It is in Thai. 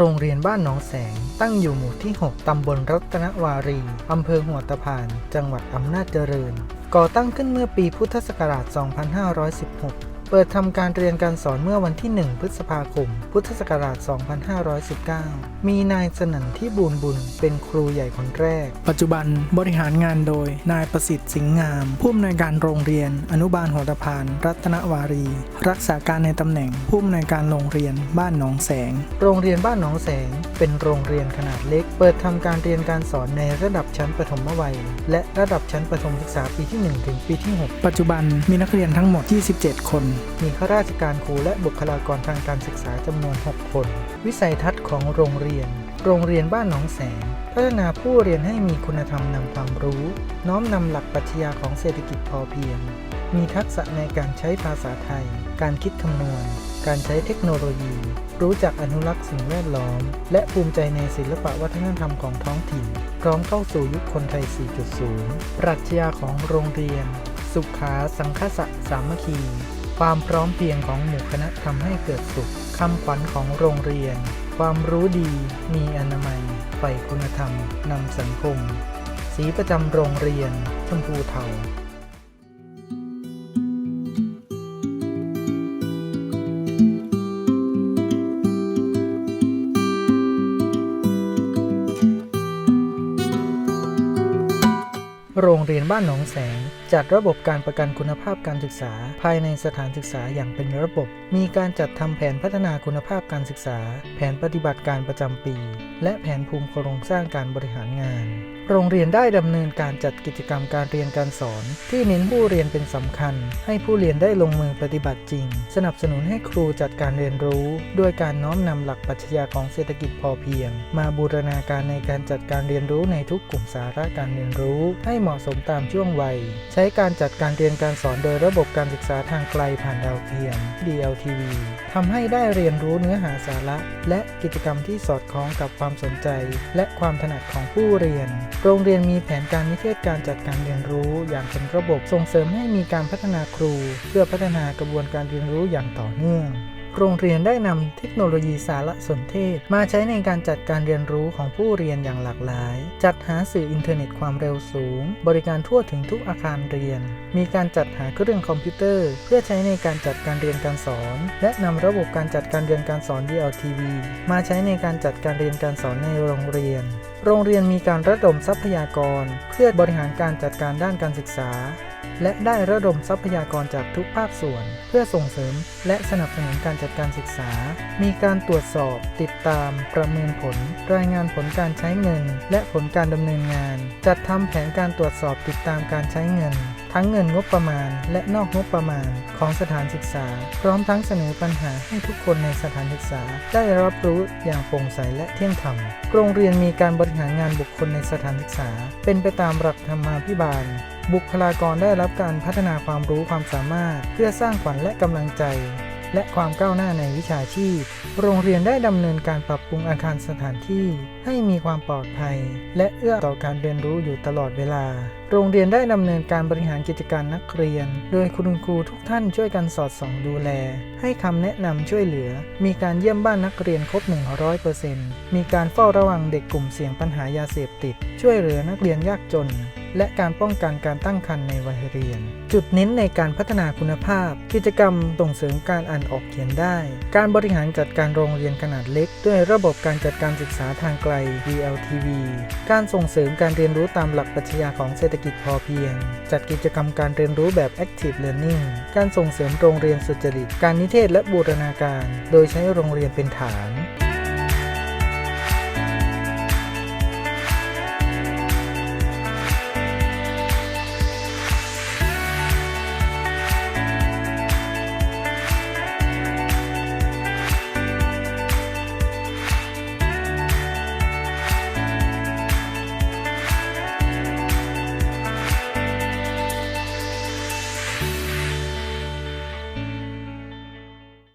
โรงเรียนบ้านหนองแสง ตั้งอยู่หมู่ที่ 6 ตำบลรัตนวารี อำเภอหัวตะพาน จังหวัดอำนาจเจริญ ก่อตั้งขึ้นเมื่อปีพุทธศักราช 2516 เปิดทำการเรียนการสอนเมื่อวันที่ 1 พฤษภาคม พุทธศักราช 2519 มีนายสนั่นที่บูรบุญ เป็นครูใหญ่คนแรก ปัจจุบันบริหารงานโดย นายประสิทธิ์สิงห์งาม ผู้อำนวยการโรงเรียน อนุบาลหัวตะพาน รัตนวารี รักษาการในตำแหน่ง ผู้อำนวยการโรงเรียนบ้านหนองแสง โรงเรียนบ้านหนองแสง เป็นโรงเรียนขนาดเล็ก เปิดทำการเรียนการสอนในระดับชั้นประถมวัย และระดับชั้นประถมศึกษาปีที่ 1 ถึงปีที่ปัจจุบันมีนักเรียนทั้งหมด 27 คน6มีข้าราชการครูและบุคลากรทางการศึกษาจำนวน 6 คน วิสัยทัศน์ของโรงเรียน โรงเรียนบ้านหนองแสง พัฒนาผู้เรียนให้มีคุณธรรมนำความรู้ น้อมนำหลักปรัชญาของเศรษฐกิจพอเพียง มีทักษะในการใช้ภาษาไทย การคิดคำนวณ การใช้เทคโนโลยี รู้จักอนุรักษ์สิ่งแวดล้อม และภูมิใจในศิลปะวัฒนธรรมของท้องถิ่น พร้อมเข้าสู่ยุคคนไทย 4.0 ปรัชญาของโรงเรียน สุขาสังคสะสามัคคี ความพร้อมเพียงของหมู่คณะทำให้เกิดสุขคำขวัญของโรงเรียน ความรู้ดีมีอนามัยใฝ่คุณธรรมนำสังคม สีประจำโรงเรียน ชมพูเทาโรงเรียนบ้านหนองแสง จัดระบบการประกันคุณภาพการศึกษา ภายในสถานศึกษาอย่างเป็นระบบ มีการจัดทำแผนพัฒนาคุณภาพการศึกษา แผนปฏิบัติการประจำปี และแผนภูมิโครงสร้างการบริหารงาน โรงเรียนได้ดำเนินการจัดกิจกรรมการเรียนการสอน ที่เน้นผู้เรียนเป็นสำคัญ ให้ผู้เรียนได้ลงมือปฏิบัติจริง สนับสนุนให้ครูจัดการเรียนรู้ ด้วยการน้อมนำหลักปรัชญาของเศรษฐกิจพอเพียง มาบูรณาการในการจัดการเรียนรู้ในทุกกลุ่มสาระการเรียนรู้ ให้เหมาะสมตามช่วงวัย ใช้การจัดการเรียนการสอนโดยระบบการศึกษาทางไกลผ่านดาวเทียม DLTV ทำให้ได้เรียนรู้เนื้อหาสาระ และกิจกรรมที่สอดคล้องกับความสนใจ และความถนัดของผู้เรียนโรงเรียนมีแผนการนิเทศการจัดการเรียนรู้อย่างเป็นระบบส่งเสริมให้มีการพัฒนาครู เพื่อพัฒนากระบวนการเรียนรู้อย่างต่อเนื่อง โรงเรียนได้นำเทคโนโลยีสารสนเทศ มาใช้ในการจัดการเรียนรู้ของผู้เรียนอย่างหลากหลาย จัดหาสื่ออินเทอร์เน็ตความเร็วสูง บริการทั่วถึงทุกอาคารเรียน มีการจัดหาเครื่องคอมพิวเตอร์ เพื่อใช้ในการจัดการเรียนการสอน และนำระบบการจัดการเรียนการสอน DLTV มาใช้ในการจัดการเรียนการสอนในโรงเรียนโรงเรียนมีการระดมทรัพยากร เพื่อบริหารการจัดการด้านการศึกษา และได้ระดมทรัพยากรจากทุกภาคส่วน เพื่อส่งเสริมและสนับสนุนการจัดการศึกษา มีการตรวจสอบ ติดตาม ประเมินผล รายงานผลการใช้เงิน และผลการดำเนินงาน จัดทำแผนการตรวจสอบติดตามการใช้เงินทั้งเงินงบประมาณ และนอกงบประมาณของสถานศึกษา พร้อมทั้งเสนอปัญหาให้ทุกคนในสถานศึกษา ได้รับรู้อย่างโปร่งใสและเที่ยงธรรม โรงเรียนมีการบริหารงานบุคคลในสถานศึกษา เป็นไปตามหลักธรรมาภิบาล บุคลากรได้รับการพัฒนาความรู้ความสามารถ เพื่อสร้างขวัญและกำลังใจ และความก้าวหน้าในวิชาชีพ โรงเรียนได้ดำเนินการปรับปรุงอาคารสถานที่ ให้มีความปลอดภัย และเอื้อต่อการเรียนรู้อยู่ตลอดเวลา โรงเรียนได้ดำเนินการบริหารกิจการนักเรียน โดยคุณครูทุกท่านช่วยกันสอดส่องดูแล ให้คำแนะนำช่วยเหลือ มีการเยี่ยมบ้านนักเรียนครบ 100%มีการเฝ้าระวังเด็กกลุ่มเสี่ยงปัญหายาเสพติด ช่วยเหลือนักเรียนยากจน และการป้องกันการตั้งครรภ์ในวัยเรียน จุดเน้นในการพัฒนาคุณภาพ กิจกรรมส่งเสริมการอ่านออกเขียนได้ การบริหารจัดการโรงเรียนขนาดเล็ก ด้วยระบบการจัดการศึกษาทางไกล DLTV การส่งเสริมการเรียนรู้ตามหลักปรัชญาของเศรษฐกิจพอเพียง จัดกิจกรรมการเรียนรู้แบบ Active Learning การส่งเสริมโรงเรียนสุจริต การนิเทศและบูรณาการ โดยใช้โรงเรียนเป็นฐาน